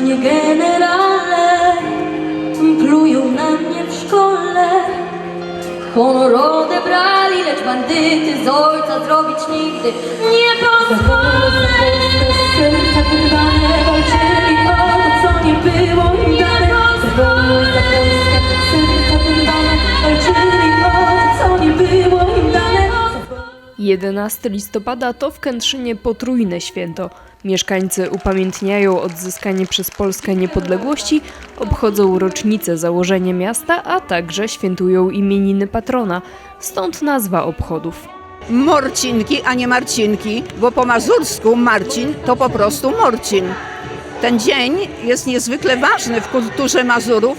panie generale, plują na mnie w szkole. Honor odebrali, lecz bandyty z ojca zrobić nigdy nie pozwolę. Serca wyrwane walczyli o to, co nie było im dane. Serca wyrwane walczyli o to, co nie było im dane. 11 listopada to w Kętrzynie potrójne święto. Mieszkańcy upamiętniają odzyskanie przez Polskę niepodległości, obchodzą rocznicę założenia miasta, a także świętują imieniny patrona. Stąd nazwa obchodów. Morcinki, a nie Marcinki, bo po mazursku Marcin to po prostu Morcin. Ten dzień jest niezwykle ważny w kulturze Mazurów,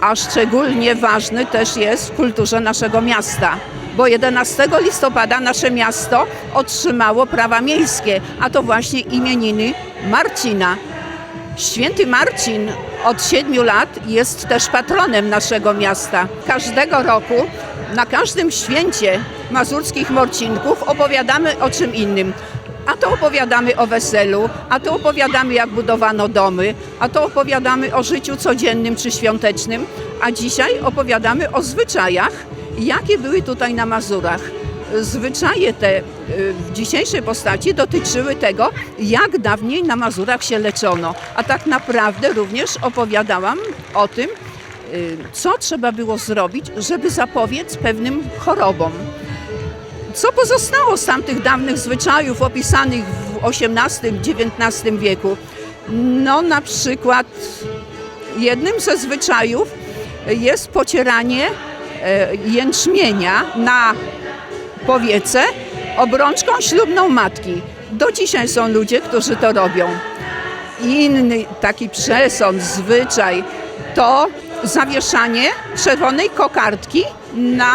a szczególnie ważny też jest w kulturze naszego miasta. Bo 11 listopada nasze miasto otrzymało prawa miejskie, a to właśnie imieniny Marcina. Święty Marcin od siedmiu lat jest też patronem naszego miasta. Każdego roku na każdym święcie mazurskich Morcinków opowiadamy o czym innym. A to opowiadamy o weselu, a to opowiadamy jak budowano domy, a to opowiadamy o życiu codziennym czy świątecznym, a dzisiaj opowiadamy o zwyczajach, jakie były tutaj na Mazurach. Zwyczaje te y, w dzisiejszej postaci dotyczyły tego, jak dawniej na Mazurach się leczono. A tak naprawdę również opowiadałam o tym, y, co trzeba było zrobić, żeby zapobiec pewnym chorobom. Co pozostało z tamtych dawnych zwyczajów opisanych w XVIII-XIX wieku? No na przykład jednym ze zwyczajów jest pocieranie jęczmienia na powiece obrączką ślubną matki. Do dzisiaj są ludzie, którzy to robią. Inny taki przesąd, zwyczaj to zawieszanie czerwonej kokardki na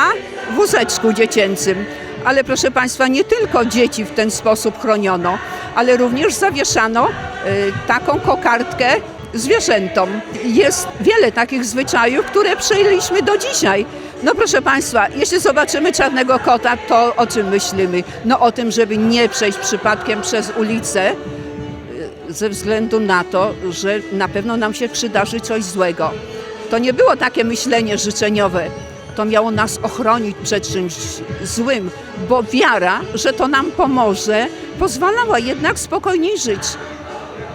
wózeczku dziecięcym. Ale proszę Państwa, nie tylko dzieci w ten sposób chroniono, ale również zawieszano y, taką kokardkę zwierzętom. Jest wiele takich zwyczajów, które przejęliśmy do dzisiaj. No proszę Państwa, jeśli zobaczymy czarnego kota, to o czym myślimy? No o tym, żeby nie przejść przypadkiem przez ulicę, y, ze względu na to, że na pewno nam się przydarzy coś złego. To nie było takie myślenie życzeniowe. To miało nas ochronić przed czymś złym, bo wiara, że to nam pomoże, pozwalała jednak spokojniej żyć.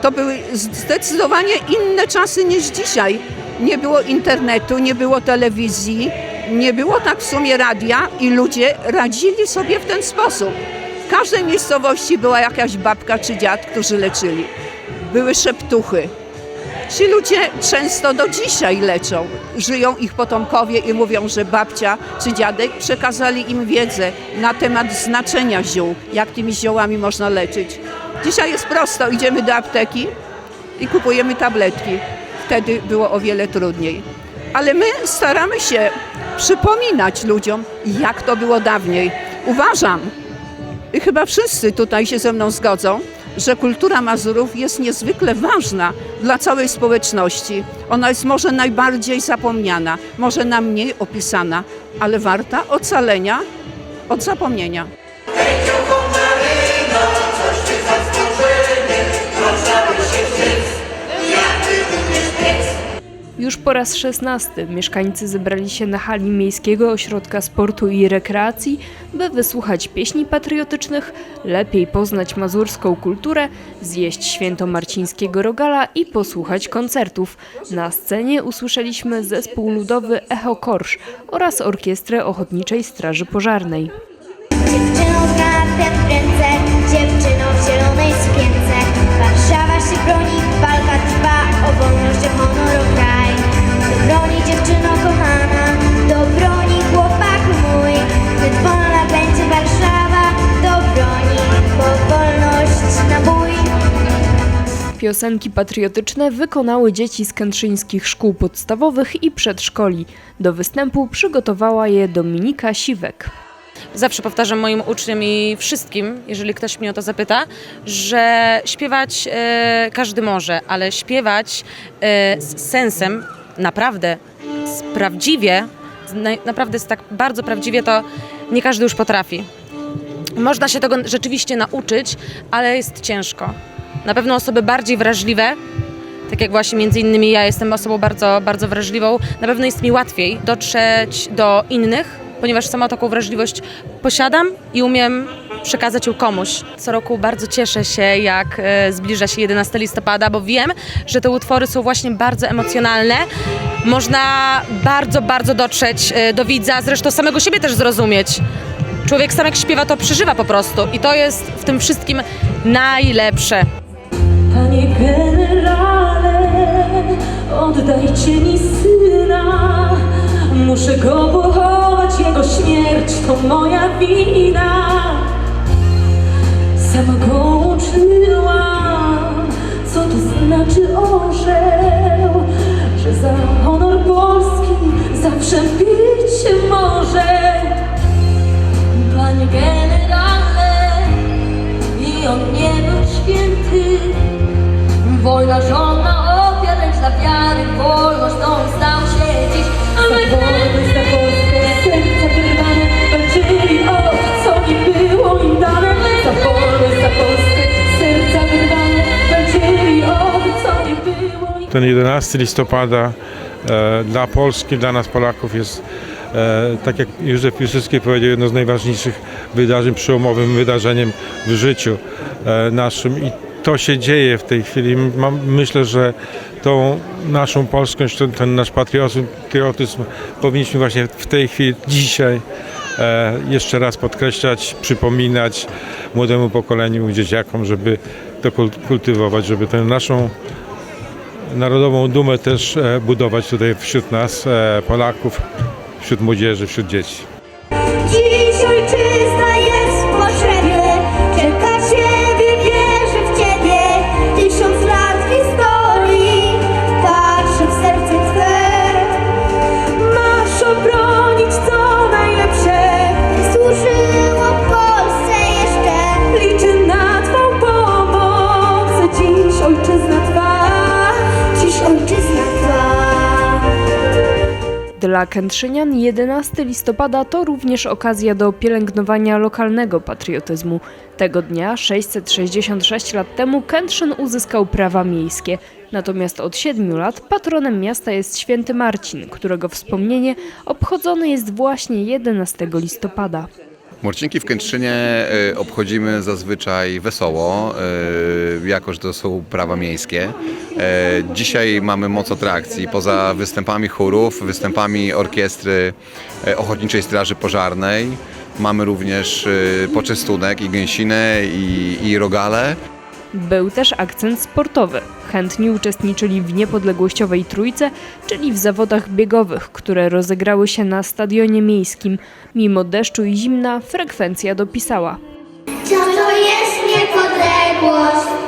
To były zdecydowanie inne czasy niż dzisiaj. Nie było internetu, nie było telewizji, nie było tak w sumie radia i ludzie radzili sobie w ten sposób. W każdej miejscowości była jakaś babka czy dziad, którzy leczyli. Były szeptuchy. Ci ludzie często do dzisiaj leczą. Żyją ich potomkowie i mówią, że babcia czy dziadek przekazali im wiedzę na temat znaczenia ziół, jak tymi ziołami można leczyć. Dzisiaj jest prosto, idziemy do apteki i kupujemy tabletki. Wtedy było o wiele trudniej. Ale my staramy się przypominać ludziom, jak to było dawniej. Uważam, i chyba wszyscy tutaj się ze mną zgodzą, że kultura Mazurów jest niezwykle ważna dla całej społeczności. Ona jest może najbardziej zapomniana, może najmniej opisana, ale warta ocalenia od zapomnienia. Już po raz szesnasty mieszkańcy zebrali się na hali Miejskiego Ośrodka Sportu i Rekreacji, by wysłuchać pieśni patriotycznych, lepiej poznać mazurską kulturę, zjeść święto marcińskiego rogala i posłuchać koncertów. Na scenie usłyszeliśmy zespół ludowy Echo Korsz oraz orkiestrę Ochotniczej Straży Pożarnej. Granatem w ręce, dziewczyną w zielonej dziewczyno kochana, do broni chłopak mój. Gdy wolna będzie Warszawa, do broni, bo wolność na bój. Piosenki patriotyczne wykonały dzieci z kętrzyńskich szkół podstawowych i przedszkoli. Do występu przygotowała je Dominika Siwek. Zawsze powtarzam moim uczniom i wszystkim, jeżeli ktoś mnie o to zapyta, że śpiewać e, każdy może, ale śpiewać e, z sensem, naprawdę, prawdziwie, naprawdę tak bardzo prawdziwie, to nie każdy już potrafi. Można się tego rzeczywiście nauczyć, ale jest ciężko. Na pewno osoby bardziej wrażliwe tak jak właśnie między innymi ja jestem osobą bardzo, bardzo wrażliwą, na pewno jest mi łatwiej dotrzeć do innych, ponieważ sama taką wrażliwość posiadam i umiem przekazać ją komuś. Co roku bardzo cieszę się, jak e, zbliża się 11 listopada, bo wiem, że te utwory są właśnie bardzo emocjonalne. Można bardzo, bardzo dotrzeć e, do widza, zresztą samego siebie też zrozumieć. Człowiek sam jak śpiewa, to przeżywa po prostu i to jest w tym wszystkim najlepsze. Panie generale, oddajcie mi syna. Muszę go pochować, jego śmierć to moja wina. Sama go uczyłam, co to znaczy orzeł, że za honor Polski zawsze bić się może. Panie generale, i on nie był święty. Wojna żona ofiar, lecz dla wiary wolność Ten 11 listopada e, dla Polski, dla nas Polaków jest, e, tak jak Józef Piłsudski powiedział, jedno z najważniejszych wydarzeń, przełomowym wydarzeniem w życiu e, naszym i to się dzieje w tej chwili. Myślę, że tą naszą polskość, ten, ten nasz patriotyzm, patriotyzm powinniśmy właśnie w tej chwili, dzisiaj jeszcze raz podkreślać, przypominać młodemu pokoleniu, dzieciakom, żeby to kul- kultywować, żeby tę naszą narodową dumę też e, budować tutaj wśród nas, e, Polaków, wśród młodzieży, wśród dzieci. Dla Kętrzynian 11 listopada to również okazja do pielęgnowania lokalnego patriotyzmu. Tego dnia, 666 lat temu, Kętrzyn uzyskał prawa miejskie. Natomiast od 7 lat patronem miasta jest święty Marcin, którego wspomnienie obchodzone jest właśnie 11 listopada. Morcinki w Kętrzynie e, obchodzimy zazwyczaj wesoło, e, jako że to są prawa miejskie. E, Dzisiaj mamy moc atrakcji. Poza występami chórów, występami orkiestry Ochotniczej Straży Pożarnej mamy również poczęstunek i gęsinę i, i rogale. Był też akcent sportowy. Chętni uczestniczyli w niepodległościowej trójce, czyli w zawodach biegowych, które rozegrały się na stadionie miejskim. Mimo deszczu i zimna frekwencja dopisała. Co to jest niepodległość?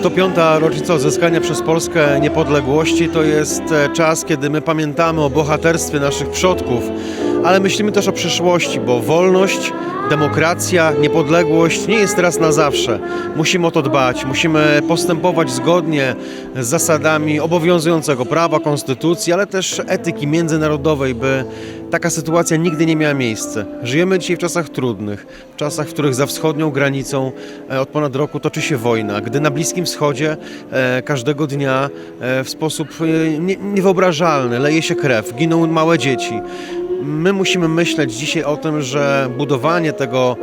105. rocznica odzyskania przez Polskę niepodległości to jest e, czas, kiedy my pamiętamy o bohaterstwie naszych przodków, ale myślimy też o przyszłości, bo wolność, demokracja, niepodległość nie jest teraz na zawsze. Musimy o to dbać, musimy postępować zgodnie z zasadami obowiązującego prawa, konstytucji, ale też etyki międzynarodowej, by taka sytuacja nigdy nie miała miejsca. Żyjemy dzisiaj w czasach trudnych, w czasach, w których za wschodnią granicą e, od ponad roku toczy się wojna, gdy na Bliskim Wschodzie e, każdego dnia e, w sposób nie, niewyobrażalny leje się krew, giną małe dzieci. My musimy myśleć dzisiaj o tym, że budowanie tego,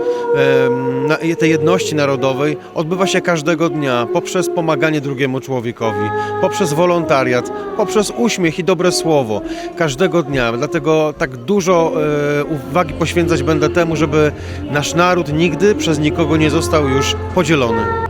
tej jedności narodowej odbywa się każdego dnia poprzez pomaganie drugiemu człowiekowi, poprzez wolontariat, poprzez uśmiech i dobre słowo. Każdego dnia. Dlatego tak dużo e, uwagi poświęcać będę temu, żeby nasz naród nigdy przez nikogo nie został już podzielony.